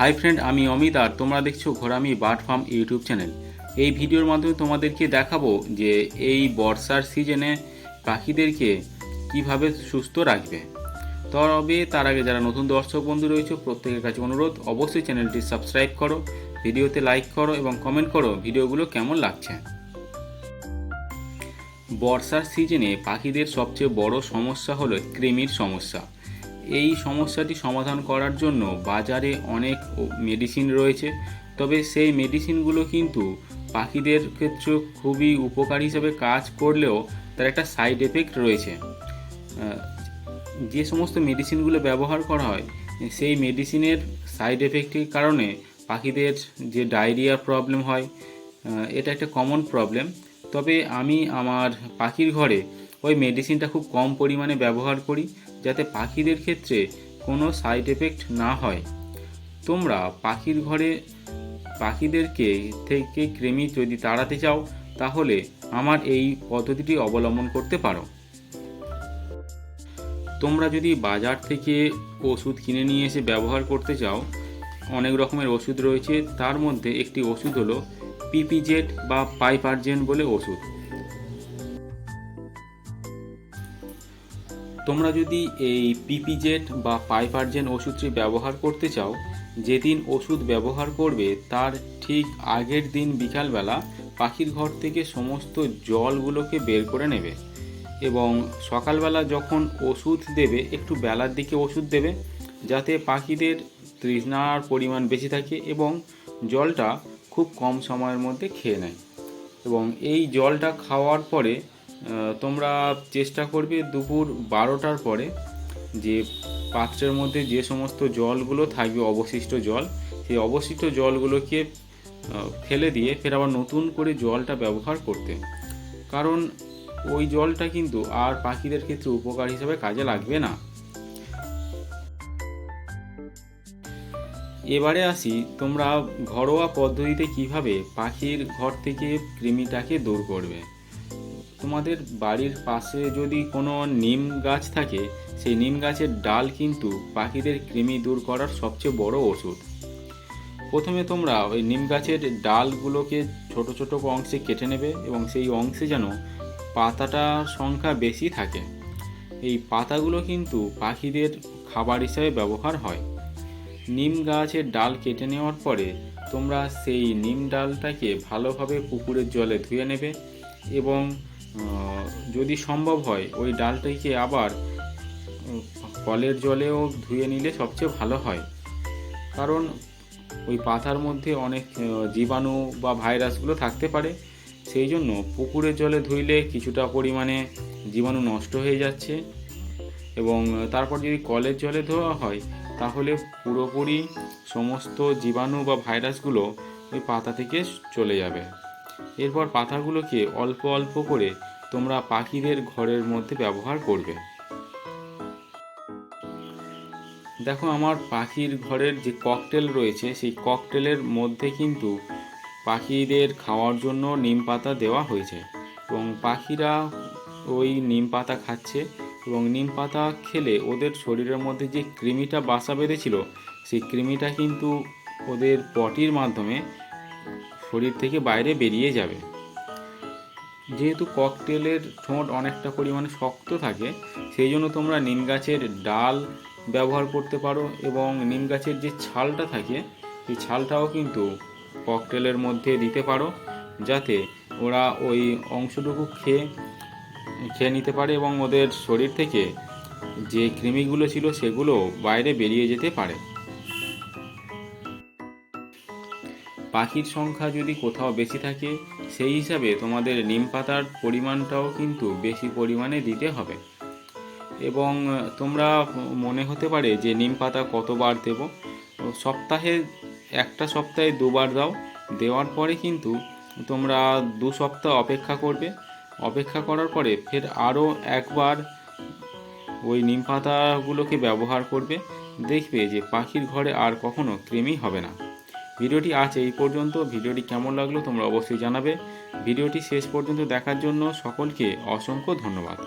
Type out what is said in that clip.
Hi friend আমি অমিত আর তোমরা দেখছ Ghorami bird farm YouTube channel. এই ভিডিওর মাধ্যমে তোমাদেরকে দেখাবো যে এই বর্ষার সিজনে পাখিদেরকে কীভাবে সুস্থ রাখবে। তবে তার আগে যারা নতুন দর্শক বন্ধু রয়েছে, প্রত্যেকের কাছে অনুরোধ, অবশ্যই চ্যানেলটি সাবস্ক্রাইব করো, ভিডিওতে লাইক করো এবং কমেন্ট করো ভিডিওগুলো কেমন লাগছে। বর্ষার সিজনে পাখিদের সবচেয়ে বড় সমস্যা হলো কৃমির সমস্যা। এই সমস্যাটি সমাধান করার জন্য বাজারে অনেক মেডিসিন রয়েছে। তবে সেই মেডিসিনগুলো কিন্তু পাখিদের ক্ষেত্রে খুবই উপকারী হিসেবে কাজ করলেও তার একটা সাইড এফেক্ট রয়েছে। যে সমস্ত মেডিসিনগুলো ব্যবহার করা হয়, সেই মেডিসিনের সাইড এফেক্টের কারণে পাখিদের যে ডায়রিয়া প্রবলেম হয় এটা একটা কমন প্রবলেম তবে আমি আমার পাখির ঘরে ওই মেডিসিনটা খুব কম পরিমাণে ব্যবহার করি। যাতে পাখিদের ক্ষেত্রে কোনো সাইড এফেক্ট না হয়। তোমরা পাখির ঘরে পাখিদেরকে থেকে কৃমি যদি তাড়াতে চাও, তাহলে আমার এই পদ্ধতিটি অবলম্বন করতে পারো। তোমরা যদি বাজার থেকে ওষুধ কিনে নিয়ে এসে ব্যবহার করতে চাও, অনেক রকমের ওষুধ রয়েছে। তার মধ্যে একটি ওষুধ হলো পিপিজেড বা পাইপারজেন বলে ওষুধ। তোমরা যদি এই পিপিজেড বা পাইপারজেন ওষুধটি ব্যবহার করতে চাও, যেদিন ওষুধ ব্যবহার করবে তার ঠিক আগের দিন বিকালবেলা পাখির ঘর থেকে সমস্ত জলগুলোকে বের করে নেবে এবং সকালবেলা যখন ওষুধ দেবে, একটু বেলার দিকে ওষুধ দেবে, যাতে পাখিদের তৃষ্ণার পরিমাণ বেশি থাকে এবং জলটা খুব কম সময়ের মধ্যে খেয়ে নেয়। এবং এই জলটা খাওয়ার পরে তোমরা চেষ্টা করবে দুপুর বারোটার পরে যে পাত্রের মধ্যে যে সমস্ত জলগুলো থাকবে, অবশিষ্ট জল, সেই অবশিষ্ট জলগুলোকে ফেলে দিয়ে ফের আবার নতুন করে জলটা ব্যবহার করতে। কারণ ওই জলটা কিন্তু আর পাখিদের ক্ষেত্রে উপকার হিসাবে কাজে লাগবে না। এবারে আসি, তোমরা ঘরোয়া পদ্ধতিতে কীভাবে পাখির ঘর থেকে কৃমিটাকে দূর করবে? তোমাদের বাড়ির পাশে যদি কোনো নিম গাছ থাকে, সেই নিম গাছের ডাল কিন্তু পাখিদের কৃমি দূর করার সবচেয়ে বড় ওষুধ। প্রথমে তোমরা ওই নিম গাছের ডালগুলোকে ছোট ছোট অংশে কেটে নেবে এবং সেই অংশে যেন পাতাটার সংখ্যা বেশি থাকে। এই পাতাগুলো কিন্তু পাখিদের খাবার হিসাবে ব্যবহার হয়। নিম গাছের ডাল কেটে নেওয়ার পরে তোমরা সেই নিম ডালটাকে ভালোভাবে পুকুরের জলে ধুয়ে নেবে এবং যদি সম্ভব হয়, ওই ডালটাকে আবার কলের জলেও ধুয়ে নিলে সবচেয়ে ভালো হয়। কারণ ওই পাতার মধ্যে অনেক জীবাণু বা ভাইরাসগুলো থাকতে পারে। সেই জন্য পুকুরের জলে ধুইলে কিছুটা পরিমাণে জীবাণু নষ্ট হয়ে যাচ্ছে। এবং তারপর যদি কলের জলে ধোয়া হয়, তাহলে পুরোপুরি সমস্ত জীবাণু বা ভাইরাসগুলো ওই পাতা থেকে চলে যাবে। এরপর পাতাগুলোকে অল্প অল্প করে তোমরা পাখিদের ঘরের মধ্যে ব্যবহার করবে। দেখো, আমার পাখির ঘরের যে ককটেল রয়েছে, সেই ককটেলের মধ্যে কিন্তু পাখিদের খাওয়ার জন্য নিম পাতা দেওয়া হয়েছে এবং পাখিরা ওই নিম পাতা খাচ্ছে এবং নিম পাতা খেলে ওদের শরীরের মধ্যে যে কৃমিটা বাসা বেঁধেছিল, সেই কৃমিটা কিন্তু ওদের পটির মাধ্যমে শরীর থেকে বাইরে বেরিয়ে যাবে। যেহেতু ককটেলের ঠোঁট অনেকটা পরিমাণে শক্ত থাকে, সেই জন্য তোমরা নিম গাছের ডাল ব্যবহার করতে পারো এবং নিম গাছের যে ছালটা থাকে, সেই ছালটাও কিন্তু ককটেলের মধ্যে দিতে পারো, যাতে ওরা ওই অংশটুকু খেয়ে খেয়ে নিতে পারে এবং ওদের শরীর থেকে যে কৃমিগুলো ছিল সেগুলো বাইরে বেরিয়ে যেতে পারে। পাখির সংখ্যা যদি কোথাও বেশি থাকে, সেই হিসাবে তোমাদের নিম পাতার পরিমাণটাও কিন্তু বেশি পরিমাণে দিতে হবে। এবং তোমরা মনে হতে পারে যে নিম পাতা কতবার দেব? সপ্তাহে, একটা সপ্তাহে দুবার দাও। দেওয়ার পরে কিন্তু তোমরা দু সপ্তাহ অপেক্ষা করবে। অপেক্ষা করার পরে ফের আরও একবার ওই নিম পাতাগুলোকে ব্যবহার করবে। দেখবে যে পাখির ঘরে আর কখনো কৃমি হবে না। ভিডিওটি আজ এই পর্যন্ত। ভিডিওটি কেমন লাগল তোমরা অবশ্যই জানাবে। ভিডিওটি শেষ পর্যন্ত দেখার জন্য সকলকে অসংখ্য ধন্যবাদ।